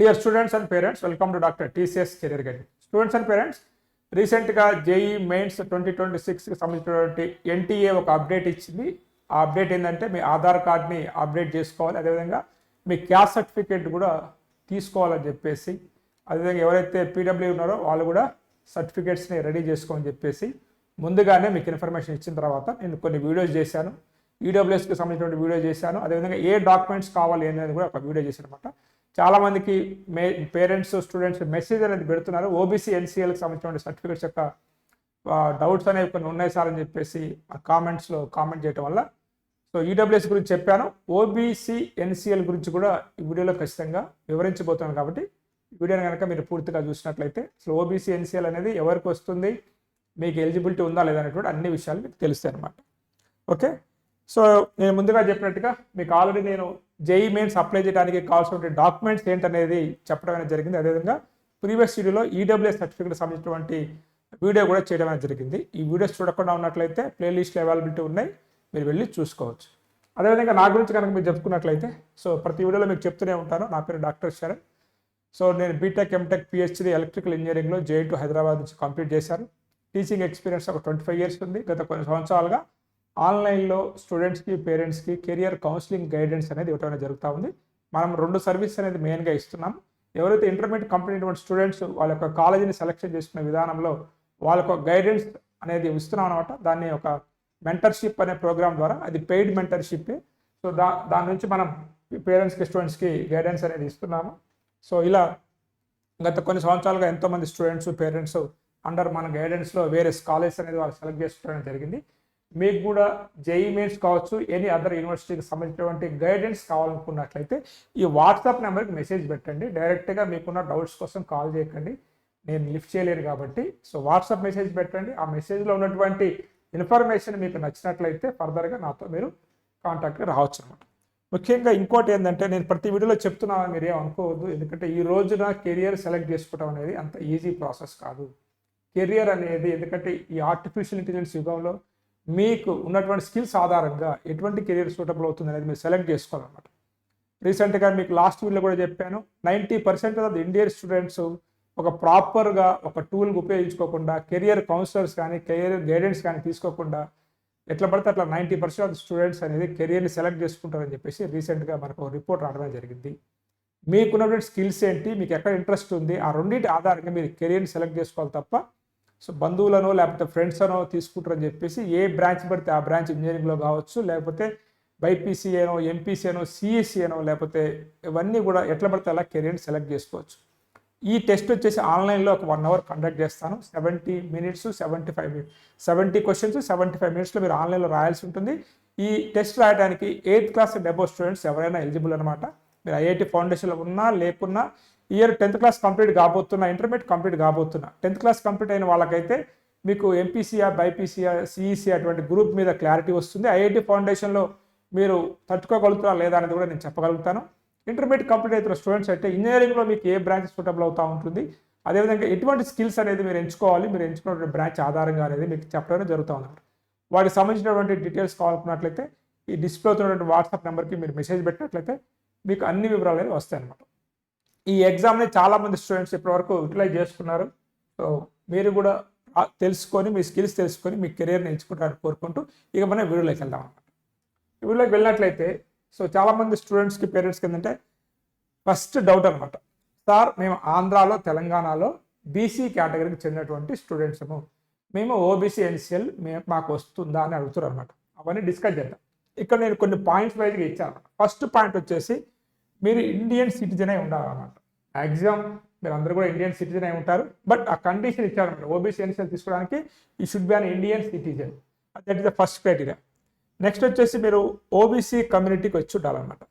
Dear students and parents welcome to doctor TCS career guide students and parents రీసెంట్గా JEE mains twenty twenty సిక్స్కి సంబంధించినటువంటి NTA ఒక update ఇచ్చింది. ఆ update ఏంటంటే మీ ఆధార్ కార్డ్ని అప్డేట్ చేసుకోవాలి. అదేవిధంగా మీ క్యాస్ట్ సర్టిఫికేట్ కూడా తీసుకోవాలని చెప్పేసి అదేవిధంగా ఎవరైతే పీడబ్ల్యూ ఉన్నారో వాళ్ళు కూడా సర్టిఫికేట్స్ని రెడీ చేసుకోమని చెప్పేసి ముందుగానే మీకు ఇన్ఫర్మేషన్ ఇచ్చిన తర్వాత నేను కొన్ని వీడియోస్ చేశాను. ఈడబ్ల్యూఎస్కి సంబంధించిన వీడియో చేశాను. అదేవిధంగా ఏ డాక్యుమెంట్స్ కావాలి అనేది కూడా ఒక వీడియో చేశాను అనమాట చాలామందికి మే పేరెంట్స్ స్టూడెంట్స్ మెసేజ్ అనేది పెడుతున్నారు. ఓబీసీ ఎన్సీఎల్కి సంబంధించిన సర్టిఫికేట్స్ యొక్క డౌట్స్ అనేవి కొన్ని ఉన్నాయి సార్ అని చెప్పేసి ఆ కామెంట్స్లో కామెంట్ చేయడం వల్ల. సో ఈడబ్ల్యూఎస్ గురించి చెప్పాను. ఓబీసీ ఎన్సీఎల్ గురించి కూడా ఈ వీడియోలో ఖచ్చితంగా వివరించబోతున్నాను కాబట్టి వీడియోని కనుక మీరు పూర్తిగా చూసినట్లయితే అసలు ఓబీసీ ఎన్సీఎల్ అనేది ఎవరికి వస్తుంది మీకు ఎలిజిబిలిటీ ఉందా లేదా అనేటువంటి అన్ని విషయాలు మీకు తెలుస్తాయి అనమాట ఓకే? సో నేను ముందుగా చెప్పినట్టుగా మీకు ఆల్రెడీ నేను జేఈ మెయిన్స్ అప్లై చేయడానికి కావాల్సిన డాక్యుమెంట్స్ ఏంటనేది చెప్పడం అనేది జరిగింది. అదేవిధంగా ప్రీవియస్ వీడియోలో ఈడబ్ల్యూఎస్ సర్టిఫికేట్ సంబంధించినటువంటి వీడియో కూడా చేయడం అనేది జరిగింది. ఈ వీడియోస్ చూడకుండా ఉన్నట్లయితే ప్లేలిస్ట్లో అవైలబిలిటీ ఉన్నాయి. మీరు వెళ్ళి చూసుకోవచ్చు. అదేవిధంగా నా గురించి కనుక మీరు చెప్పుకున్నట్లయితే సో ప్రతి వీడియోలో మీకు చెప్తూనే ఉంటాను. నా పేరు డాక్టర్ శరణ్. సో నేను బీటెక్ ఎంటెక్ పిహెచ్డి ఎలక్ట్రికల్ ఇంజనీరింగ్లో జేఈ టు హైదరాబాద్ నుంచి కంప్లీట్ చేశాను. టీచింగ్ ఎక్స్పీరియన్స్ ఒక ట్వంటీ ఫైవ్ ఇయర్స్ ఉంది. గత కొన్ని సంవత్సరాలుగా ఆన్లైన్లో స్టూడెంట్స్కి పేరెంట్స్కి కెరియర్ కౌన్సిలింగ్ గైడెన్స్ అనేది ఇవ్వడం అనేది జరుగుతూ ఉంది. మనం రెండు సర్వీస్ అనేది మెయిన్గా ఇస్తున్నాం. ఎవరైతే ఇంటర్మీడియట్ కంపెనీటువంటి స్టూడెంట్స్ వాళ్ళ యొక్క కాలేజీని సెలెక్షన్ చేసుకునే విధానంలో వాళ్ళకు గైడెన్స్ అనేది ఇస్తున్నాం అనమాట దాన్ని ఒక మెంటర్షిప్ అనే ప్రోగ్రామ్ ద్వారా అది పెయిడ్ మెంటర్షిప్ సో దా దాని నుంచి మనం పేరెంట్స్కి స్టూడెంట్స్కి గైడెన్స్ అనేది ఇస్తున్నాము. సో ఇలా గత కొన్ని సంవత్సరాలుగా ఎంతోమంది స్టూడెంట్స్ పేరెంట్స్ అండర్ మన గైడెన్స్లో వేరే కాలేజ్ అనేది వాళ్ళు సెలెక్ట్ చేసుకోవడం జరిగింది. మీకు కూడా జేఈ మెయిన్స్ కావచ్చు ఎనీ అదర్ యూనివర్సిటీకి సంబంధించినటువంటి గైడెన్స్ కావాలనుకున్నట్లయితే ఈ వాట్సాప్ నెంబర్కి మెసేజ్ పెట్టండి. డైరెక్ట్గా మీకున్న డౌట్స్ కోసం కాల్ చేయకండి. నేను లిఫ్ట్ చేయలేను కాబట్టి. సో వాట్సాప్ మెసేజ్ పెట్టండి. ఆ మెసేజ్లో ఉన్నటువంటి ఇన్ఫర్మేషన్ మీకు నచ్చినట్లయితే ఫర్దర్గా నాతో మీరు కాంటాక్ట్గా రావచ్చు అనమాట ముఖ్యంగా ఇంకోటి ఏంటంటే నేను ప్రతి వీడియోలో చెప్తున్నాను మీరు ఏం అనుకోవద్దు. ఎందుకంటే ఈ రోజున కెరియర్ సెలెక్ట్ చేసుకోవడం అనేది అంత ఈజీ ప్రాసెస్ కాదు. కెరియర్ అనేది ఎందుకంటే ఈ ఆర్టిఫిషియల్ ఇంటెలిజెన్స్ యుగంలో మీకు ఉన్నటువంటి స్కిల్స్ ఆధారంగా ఎటువంటి కెరియర్ సూటబుల్ అవుతుంది అనేది మీరు సెలెక్ట్ చేసుకోవాలన్నమాట. రీసెంట్గా మీకు లాస్ట్ వీడియోలో కూడా చెప్పాను ninety percent of the Indian students ఒక ప్రాపర్గా ఒక టూల్కి ఉపయోగించుకోకుండా కెరియర్ కౌన్సిలర్స్ కానీ కెరియర్ గైడెన్స్ కానీ తీసుకోకుండా ఎట్లా పడితే అట్లా నైంటీ పర్సెంట్ ఆఫ్ స్టూడెంట్స్ అనేది కెరియర్ని సెలెక్ట్ చేసుకుంటారని చెప్పేసి రీసెంట్గా మనకు ఒక రిపోర్ట్ రావడం జరిగింది. మీకున్నటువంటి స్కిల్స్ ఏంటి? మీకు ఎక్కడ ఇంట్రెస్ట్ ఉంది? ఆ రెండింటి ఆధారంగా మీరు కెరియర్ని సెలెక్ట్ చేసుకోవాలి తప్ప సో బంధువులనో లేకపోతే ఫ్రెండ్స్ అనో తీసుకుంటారని చెప్పేసి ఏ బ్రాంచ్ పడితే ఆ బ్రాంచ్ ఇంజనీరింగ్లో కావచ్చు లేకపోతే బైపీసీ అనో ఎంపీసీ అనో సిఎస్సీ అనో లేకపోతే ఇవన్నీ కూడా ఎట్లా పడితే అలా కెరీర్ని సెలెక్ట్ చేసుకోవచ్చు. ఈ టెస్ట్ వచ్చేసి ఆన్లైన్లో ఒక వన్ అవర్ కండక్ట్ చేస్తాను. Seventy minutes seventy five minutes seventy questions seventy five మినిట్స్లో మీరు ఆన్లైన్లో రాయాల్సి ఉంటుంది. ఈ టెస్ట్ రాయడానికి ఎయిత్ క్లాస్ డెబో స్టూడెంట్స్ ఎవరైనా ఎలిజిబుల్ అనమాట మీరు ఐఐటి ఫౌండేషన్లో ఉన్నా లేకున్నా ఇయర్ టెన్త్ క్లాస్ కంప్లీట్ కాబోతున్నా ఇంటర్మీడియట్ కంప్లీట్ కాబోతున్నా టెన్త్ క్లాస్ కంప్లీట్ అయిన వాళ్ళకైతే మీకు ఎంపీసీఆ బైపీసీఆ సిఈసీ అటువంటి గ్రూప్ మీద క్లారిటీ వస్తుంది. ఐఐటి ఫౌండేషన్లో మీరు తట్టుకోగలుగుతారా లేదా అనేది కూడా నేను చెప్పగలుగుతాను. ఇంటర్మీడియట్ కంప్లీట్ అవుతున్న స్టూడెంట్స్ అయితే ఇంజనీరింగ్లో మీకు ఏ బ్రాంచ్ సూటబుల్ అవుతూ ఉంటుంది? అదేవిధంగా ఎటువంటి స్కిల్స్ అనేది మీరు ఎంచుకోవాలి? మీరు ఎంచుకున్నటువంటి బ్రాంచ్ ఆధారంగా అనేది మీకు చెప్పడం జరుగుతూ ఉంది వాటికి సంబంధించినటువంటి డీటెయిల్స్ కావాలనుకున్నట్లయితే ఈ డిస్ప్లే అవుతున్నటువంటి వాట్సాప్ నెంబర్కి మీరు మెసేజ్ పెట్టినట్లయితే మీకు అన్ని వివరాలు అనేది వస్తాయి అన్నమాట. ఈ ఎగ్జామ్ని చాలామంది స్టూడెంట్స్ ఇప్పటివరకు యూటిలైజ్ చేసుకున్నారు. సో మీరు కూడా తెలుసుకొని మీ స్కిల్స్ తెలుసుకొని మీ కెరీర్ని ఎంచుకుంటారని కోరుకుంటూ ఇక మనం వీడియోలోకి వెళ్దాం అనమాట వీడియోలోకి వెళ్ళినట్లయితే సో చాలామంది స్టూడెంట్స్కి పేరెంట్స్కి ఏంటంటే ఫస్ట్ డౌట్ అనమాట సార్ మేము ఆంధ్రాలో తెలంగాణలో బీసీ కేటగిరీకి చెందినటువంటి స్టూడెంట్స్ము మేము ఓబీసీ ఎన్సిఎల్ మే మాకు వస్తుందా? అని అడుగుతారు అనమాట అవన్నీ డిస్కస్ చేద్దాం. ఇక్కడ నేను కొన్ని పాయింట్స్ వైజ్గా ఇచ్చాను. ఫస్ట్ పాయింట్ వచ్చేసి మీరు ఇండియన్ సిటిజన్ అయి ఉండాలన్నమాట. మ్యాక్సిమం మీరు అందరూ కూడా ఇండియన్ సిటిజన్ అయి ఉంటారు. బట్ ఆ కండిషన్ ఇచ్చారనమాట ఓబీసీ ఎన్సిఎల్ తీసుకోవడానికి he should be an Indian citizen that is the first criteria next వచ్చేసి మీరు ఓబీసీ కమ్యూనిటీకి వచ్చి ఉండాలన్నమాట.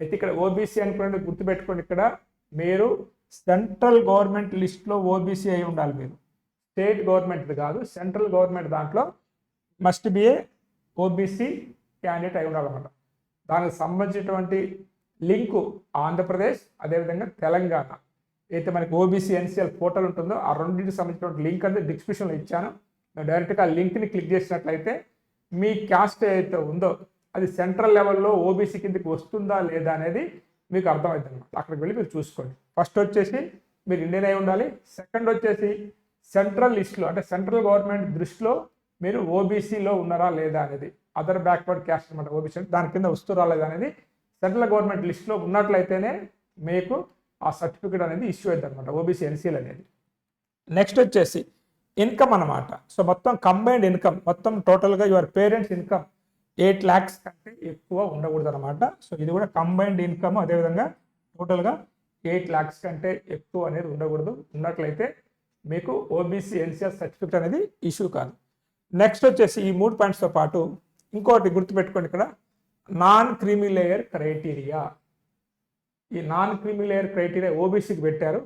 అయితే ఇక్కడ ఓబీసీ అనుకోండి గుర్తుపెట్టుకోండి ఇక్కడ. మీరు సెంట్రల్ గవర్నమెంట్ లిస్ట్లో ఓబీసీ అయి ఉండాలి మీరు. స్టేట్ గవర్నమెంట్ కాదు సెంట్రల్ గవర్నమెంట్ దాంట్లో must be a OBC candidate అయి ఉండాలన్నమాట. దానికి సంబంధించినటువంటి లింకు ఆంధ్రప్రదేశ్ అదేవిధంగా తెలంగాణ. అయితే మనకి ఓబీసీ ఎన్సీఎల్ పోర్టల్ ఉంటుందో ఆ రెండింటికి సంబంధించినటువంటి లింక్ అనేది డిస్క్రిప్షన్లో ఇచ్చాను. డైరెక్ట్గా ఆ లింక్ని క్లిక్ చేసినట్లయితే మీ క్యాస్ట్ ఏదైతే ఉందో అది సెంట్రల్ లెవెల్లో ఓబీసీ కిందకి వస్తుందా లేదా అనేది మీకు అర్థమవుతుంది అనమాట అక్కడికి వెళ్ళి మీరు చూసుకోండి. ఫస్ట్ వచ్చేసి మీరు ఇండియన్ అయి ఉండాలి. సెకండ్ వచ్చేసి సెంట్రల్ లిస్ట్లో అంటే సెంట్రల్ గవర్నమెంట్ దృష్టిలో మీరు ఓబీసీలో ఉన్నారా లేదా అనేది అదర్ బ్యాక్వర్డ్ క్యాస్ట్ అనమాట ఓబీసీ దాని కింద వస్తురా లేదా అనేది సెంట్రల్ గవర్నమెంట్ లిస్ట్లో ఉన్నట్లయితేనే మీకు ఆ సర్టిఫికేట్ అనేది ఇష్యూ అవుతుంది అనమాట ఓబీసీ ఎన్సీఎల్ అనేది. నెక్స్ట్ వచ్చేసి ఇన్కమ్ అనమాట సో మొత్తం కంబైన్డ్ ఇన్కమ్ మొత్తం టోటల్గా your parents income eight lakhs కంటే ఎక్కువ ఉండకూడదు అనమాట సో ఇది కూడా కంబైన్డ్ ఇన్కమ్ అదేవిధంగా టోటల్గా ఎయిట్ ల్యాక్స్ కంటే ఎక్కువ అనేది ఉండకూడదు. ఉన్నట్లయితే మీకు ఓబీసీ ఎన్సీఆర్ సర్టిఫికేట్ అనేది ఇష్యూ కాదు. నెక్స్ట్ వచ్చేసి ఈ మూడు పాయింట్స్తో పాటు ఇంకోటి గుర్తుపెట్టుకోండి ఇక్కడ. Non creamy layer criteria. ఈ నాన్ క్రీమీ లేయర్ క్రైటీరియా ఓబీసీకి పెట్టారు.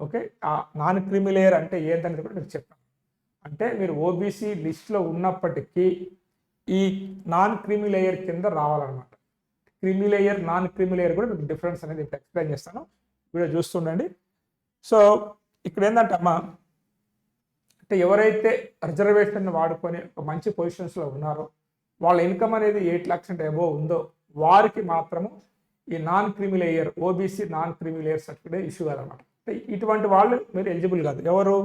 ఓకే? ఆ నాన్ క్రీమీ లేయర్ అంటే ఏంటనేది కూడా మీకు చెప్పాను అంటే మీరు ఓబీసీ లిస్ట్లో ఉన్నప్పటికీ ఈ నాన్ క్రీమీ లేయర్ కింద రావాలన్నమాట. Creamy layer non creamy layer కూడా మీకు డిఫరెన్స్ అనేది ఇప్పుడు ఎక్స్ప్లెయిన్ చేస్తాను. వీడియో చూస్తుండండి సో ఇక్కడ ఏంటంటే అమ్మా అంటే ఎవరైతే రిజర్వేషన్ వాడుకొని ఒక మంచి పొజిషన్స్లో ఉన్నారో వాళ్ళ ఇన్కమ్ అనేది ఎయిట్ ల్యాక్స్ అంటే అబోవ్ ఉందో వారికి మాత్రము ఈ non creamy layer OBC non creamy layer certificate issue కాదనమాట అంటే ఇటువంటి వాళ్ళు మీరు ఎలిజిబుల్ కాదు. ఎవరు?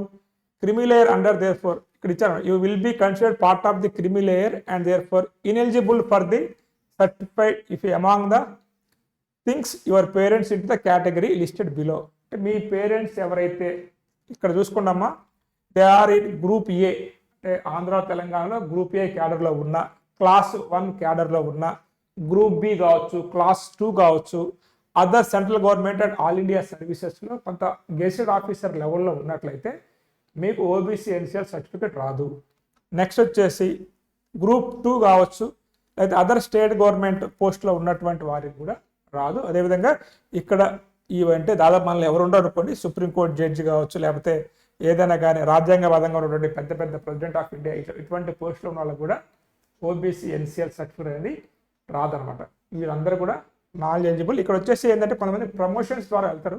క్రిమిలేయర్ అండర్ దేర్ ఫర్ ఇక్కడ ఇచ్చారు. You will be considered part of the creamy layer and therefore ineligible for the certified if among the things your parents in the category listed below అంటే మీ parents ఎవరైతే ఇక్కడ చూసుకున్నామా they are in group A అంటే ఆంధ్ర తెలంగాణలో group A క్యాడర్లో ఉన్న class one క్యాడర్లో ఉన్న గ్రూప్ బి కావచ్చు క్లాస్ టూ కావచ్చు other central government and all India సర్వీసెస్లో కొంత గెస్టెడ్ ఆఫీసర్ లెవెల్లో ఉన్నట్లయితే మీకు ఓబీసీ ఎన్సీఎల్ సర్టిఫికేట్ రాదు. నెక్స్ట్ వచ్చేసి గ్రూప్ టూ కావచ్చు అయితే అదర్ స్టేట్ గవర్నమెంట్ పోస్ట్లో ఉన్నటువంటి వారికి కూడా రాదు. అదేవిధంగా ఇక్కడ ఇవంటే దాదాపు మనల్ని ఎవరు అనుకోండి సుప్రీంకోర్టు జడ్జి కావచ్చు లేకపోతే ఏదైనా కానీ రాజ్యాంగబద్ధంగా ఉన్నటువంటి పెద్ద పెద్ద ప్రెసిడెంట్ ఆఫ్ ఇండియా ఇటువంటి పోస్టులో ఉన్న వాళ్ళకు కూడా ఓబీసీ ఎన్సీఎల్ సర్టిఫికేట్ అనేది రాదనమాట. వీళ్ళందరూ కూడా నాన్ ఎలిజిబుల్ ఇక్కడ వచ్చేసి ఏంటంటే కొంతమంది ప్రమోషన్స్ ద్వారా వెళ్తారు.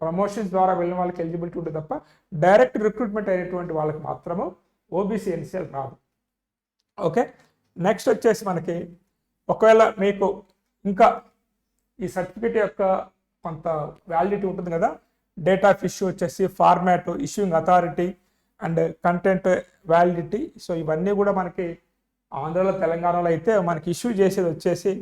ప్రమోషన్స్ ద్వారా వెళ్ళిన వాళ్ళకి ఎలిజిబిలిటీ ఉంటుంది తప్ప డైరెక్ట్ రిక్రూట్మెంట్ అయినటువంటి వాళ్ళకి మాత్రము ఓబీసీ ఎన్సీఎల్ రాదు. ఓకే నెక్స్ట్ వచ్చేసి మనకి ఒకవేళ మీకు ఇంకా ఈ సర్టిఫికేట్ యొక్క కొంత వ్యాలిడిటీ ఉంటుంది కదా? డేట్ ఆఫ్ ఇష్యూ వచ్చేసి format issuing authority and content validity so ఇవన్నీ కూడా మనకి ఆంధ్రలో తెలంగాణలో అయితే మనకి ఇష్యూ చేసేది వచ్చేసి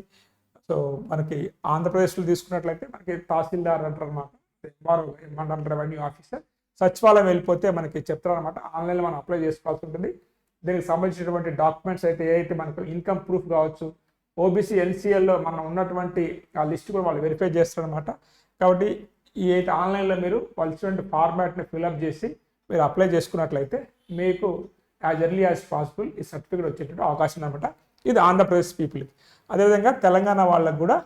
సో మనకి ఆంధ్రప్రదేశ్లో తీసుకున్నట్లయితే మనకి తహసీల్దార్ అంటారు అనమాట ఎంఆర్ఓ మండల రెవెన్యూ ఆఫీసర్ సచివాలయం వెళ్ళిపోతే మనకి చెప్తారు అనమాట ఆన్లైన్లో మనం అప్లై చేసుకోవాల్సి ఉంటుంది. దీనికి సంబంధించినటువంటి డాక్యుమెంట్స్ అయితే ఏదైతే మనకు ఇన్కమ్ ప్రూఫ్ కావచ్చు ఓబీసీ ఎన్సీఎల్లో మనం ఉన్నటువంటి ఆ లిస్ట్ కూడా వాళ్ళు వెరిఫై చేస్తారనమాట కాబట్టి ఈ అయితే ఆన్లైన్లో మీరు వాళ్ళు ఇచ్చినటువంటి ఫార్మాట్ని ఫిల్అప్ చేసి మీరు అప్లై చేసుకున్నట్లయితే మీకు యాజ్ ఎర్లీ యాజ్ పాసిబుల్ ఈ సర్టిఫికేట్ వచ్చేటట్టు అవకాశం అనమాట ఇది ఆంధ్రప్రదేశ్ పీపుల్కి అదేవిధంగా తెలంగాణ వాళ్ళకు కూడా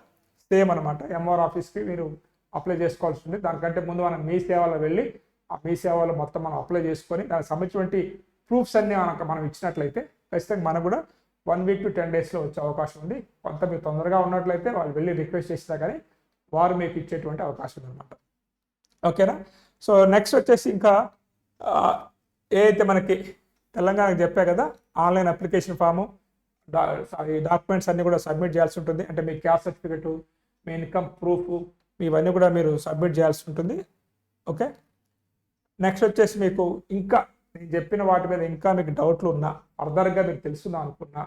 సేమ్ అనమాట ఎంఆర్ ఆఫీస్కి మీరు అప్లై చేసుకోవాల్సి ఉంది దానికంటే ముందు మనం మీ సేవలో వెళ్ళి ఆ మీ సేవలో మొత్తం మనం అప్లై చేసుకొని దానికి సంబంధించినటువంటి ప్రూఫ్స్ అన్నీ మనకు మనం ఇచ్చినట్లయితే ఖచ్చితంగా మనకు కూడా వన్ వీక్ టు టెన్ డేస్లో వచ్చే అవకాశం ఉంది. కొంత మీరు తొందరగా ఉన్నట్లయితే వాళ్ళు వెళ్ళి రిక్వెస్ట్ చేసినా కానీ వారు మీకు ఇచ్చేటువంటి అవకాశం అనమాట ఓకేనా సో నెక్స్ట్ వచ్చేసి ఇంకా ఏదైతే మనకి తెలంగాణకి చెప్పా కదా ఆన్లైన్ అప్లికేషన్ ఫాము ఈ డాక్యుమెంట్స్ అన్నీ కూడా సబ్మిట్ చేయాల్సి ఉంటుంది. అంటే మీ క్యాస్ట్ సర్టిఫికెట్ మీ ఇన్కమ్ ప్రూఫ్ ఇవన్నీ కూడా మీరు సబ్మిట్ చేయాల్సి ఉంటుంది. ఓకే? నెక్స్ట్ వచ్చేసి మీకు ఇంకా నేను చెప్పిన వాటి మీద ఇంకా మీకు డౌట్లు ఉన్నా ఫర్దర్గా మీకు తెలుసుందా అనుకున్నా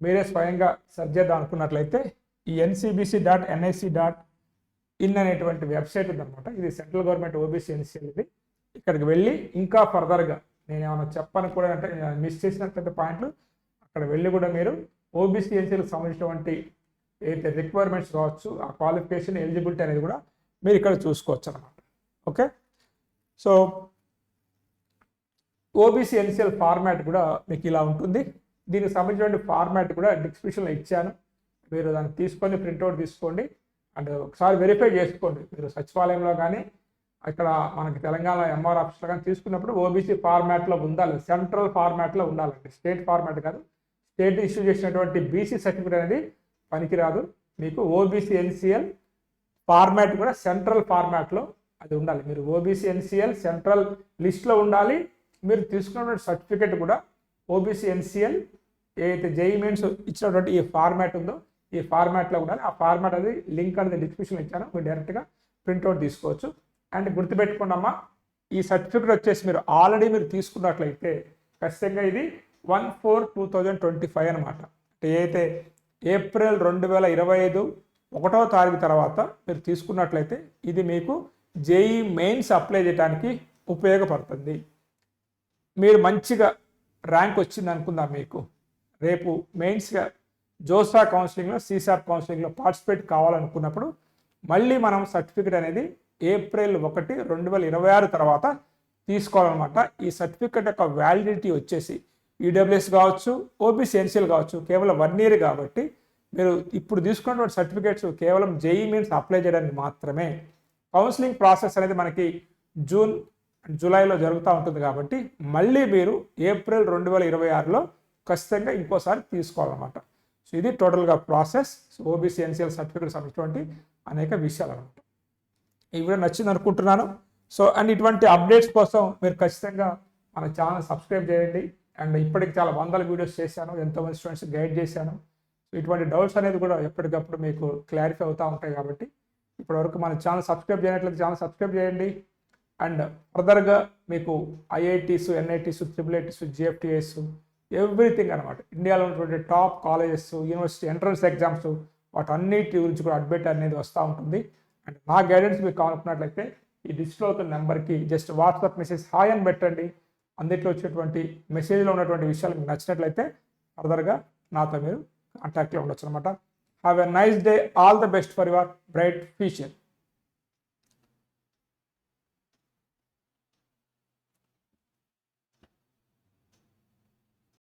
మీరే స్వయంగా సెర్చ్ చేద్దాం అనుకున్నట్లయితే ఈ NCBC dot NIC dot in అనేటువంటి వెబ్సైట్ ఉందన్నమాట. ఇది సెంట్రల్ గవర్నమెంట్ ఓబీసీ ఎన్సీఎల్ ఇది ఇక్కడికి వెళ్ళి ఇంకా ఫర్దర్గా నేను ఏమైనా చెప్పను కూడా అంటే మిస్ చేసినటువంటి పాయింట్లు అక్కడ వెళ్ళి కూడా మీరు ఓబీసీ ఎన్సీఎల్కి సంబంధించినటువంటి ఏదైతే రిక్వైర్మెంట్స్ కావచ్చు ఆ క్వాలిఫికేషన్ ఎలిజిబిలిటీ అనేది కూడా మీరు ఇక్కడ చూసుకోవచ్చు అనమాట okay? So OBC NCL format కూడా మీకు ఇలా ఉంటుంది. దీనికి సంబంధించిన ఫార్మాట్ కూడా డిస్క్రిప్షన్లో ఇచ్చాను. మీరు దాన్ని తీసుకొని ప్రింట్అవుట్ తీసుకోండి. అండ్ ఒకసారి వెరిఫై చేసుకోండి. మీరు సచివాలయంలో కానీ ఇక్కడ మనకి తెలంగాణ ఎంఆర్ ఆఫీస్లో కానీ తీసుకున్నప్పుడు ఓబీసీ ఫార్మాట్లో ఉండాలి. సెంట్రల్ ఫార్మాట్లో ఉండాలండి. స్టేట్ ఫార్మాట్ కాదు. స్టేట్ ఇష్యూ చేసినటువంటి బీసీ సర్టిఫికేట్ అనేది పనికిరాదు. మీకు ఓబీసీ ఎన్సీఎల్ ఫార్మాట్ కూడా సెంట్రల్ ఫార్మాట్లో అది ఉండాలి. మీరు ఓబీసీ ఎన్సీఎల్ సెంట్రల్ లిస్ట్లో ఉండాలి. మీరు తీసుకున్న సర్టిఫికేట్ కూడా ఓబీసీ ఎన్సిఎల్ ఏదైతే జేఈ మెయిన్స్ ఇచ్చినటువంటి ఈ ఫార్మాట్ ఉందో ఈ ఫార్మాట్లో ఉండాలి. ఆ ఫార్మాట్ అది లింక్ అనేది డిస్క్రిప్షన్ ఇచ్చాను. మీరు డైరెక్ట్గా ప్రింట్అవుట్ తీసుకోవచ్చు. అండ్ గుర్తుపెట్టుకోండమ్మా ఈ సర్టిఫికెట్ వచ్చేసి మీరు ఆల్రెడీ మీరు తీసుకున్నట్లయితే ఖచ్చితంగా ఇది one four two thousand twenty five అనమాట అంటే ఏదైతే ఏప్రిల్ రెండు వేల ఇరవై ఐదు ఒకటో తారీఖు తర్వాత మీరు తీసుకున్నట్లయితే ఇది మీకు జేఈ మెయిన్స్ అప్లై చేయడానికి ఉపయోగపడుతుంది. మీరు మంచిగా ర్యాంక్ వచ్చింది అనుకుందాం మీకు? రేపు మెయిన్స్గా జోసా కౌన్సిలింగ్లో సీసాప్ కౌన్సిలింగ్లో పార్టిసిపేట్ కావాలనుకున్నప్పుడు మళ్ళీ మనం సర్టిఫికేట్ అనేది ఏప్రిల్ ఒకటి రెండు వేల ఇరవై ఆరు తర్వాత తీసుకోవాలన్నమాట. ఈ సర్టిఫికెట్ యొక్క వ్యాలిడిటీ వచ్చేసి ఈడబ్ల్యూఎస్ కావచ్చు ఓబీసీ ఎన్సీఎల్ కావచ్చు కేవలం వన్ ఇయర్ కాబట్టి మీరు ఇప్పుడు తీసుకున్నటువంటి సర్టిఫికేట్స్ కేవలం జేఈ మీన్స్ అప్లై చేయడానికి మాత్రమే. కౌన్సిలింగ్ ప్రాసెస్ అనేది మనకి జూన్ జూలైలో జరుగుతూ ఉంటుంది కాబట్టి మళ్ళీ మీరు ఏప్రిల్ రెండు వేల ఇరవై ఆరులో ఖచ్చితంగా ఇంకోసారి తీసుకోవాలన్నమాట. సో ఇది టోటల్గా ప్రాసెస్. ఓబీసీ ఎన్సీఎల్ సర్టిఫికేట్ సంబంధించినటువంటి అనేక విషయాలు అనమాట ఈ వీడియో నచ్చింది అనుకుంటున్నాను. సో అండ్ ఇటువంటి అప్డేట్స్ కోసం మీరు ఖచ్చితంగా మన ఛానల్ సబ్స్క్రైబ్ చేయండి. అండ్ ఇప్పటికి చాలా వందల వీడియోస్ చేశాను. ఎంతోమంది స్టూడెంట్స్ గైడ్ చేశాను. సో ఇటువంటి డౌట్స్ అనేది కూడా ఎప్పటికప్పుడు మీకు క్లారిఫై అవుతూ ఉంటాయి కాబట్టి ఇప్పటివరకు మన ఛానల్ సబ్స్క్రైబ్ చేయనట్లయితే ఛానల్ సబ్స్క్రైబ్ చేయండి. అండ్ ఫర్దర్గా మీకు IITs NITs triple ITs GFTIs everything అనమాట ఇండియాలో ఉన్నటువంటి top colleges university entrance exams వాటన్నిటి గురించి కూడా అప్డేట్ అనేది వస్తూ ఉంటుంది. అండ్ నా గైడెన్స్ మీకు కావాలనుకున్నట్లయితే ఈ డిస్ప్లే అవుతున్న నెంబర్కి జస్ట్ వాట్సాప్ మెసేజ్ హాయ్ అని పెట్టండి. అందులో వచ్చేటువంటి మెసేజ్లో ఉన్నటువంటి విషయాలు మీకు నచ్చినట్లయితే ఫర్దర్గా నాతో మీరు కాంటాక్ట్లో ఉండొచ్చు అనమాట have a nice day all the best for your bright future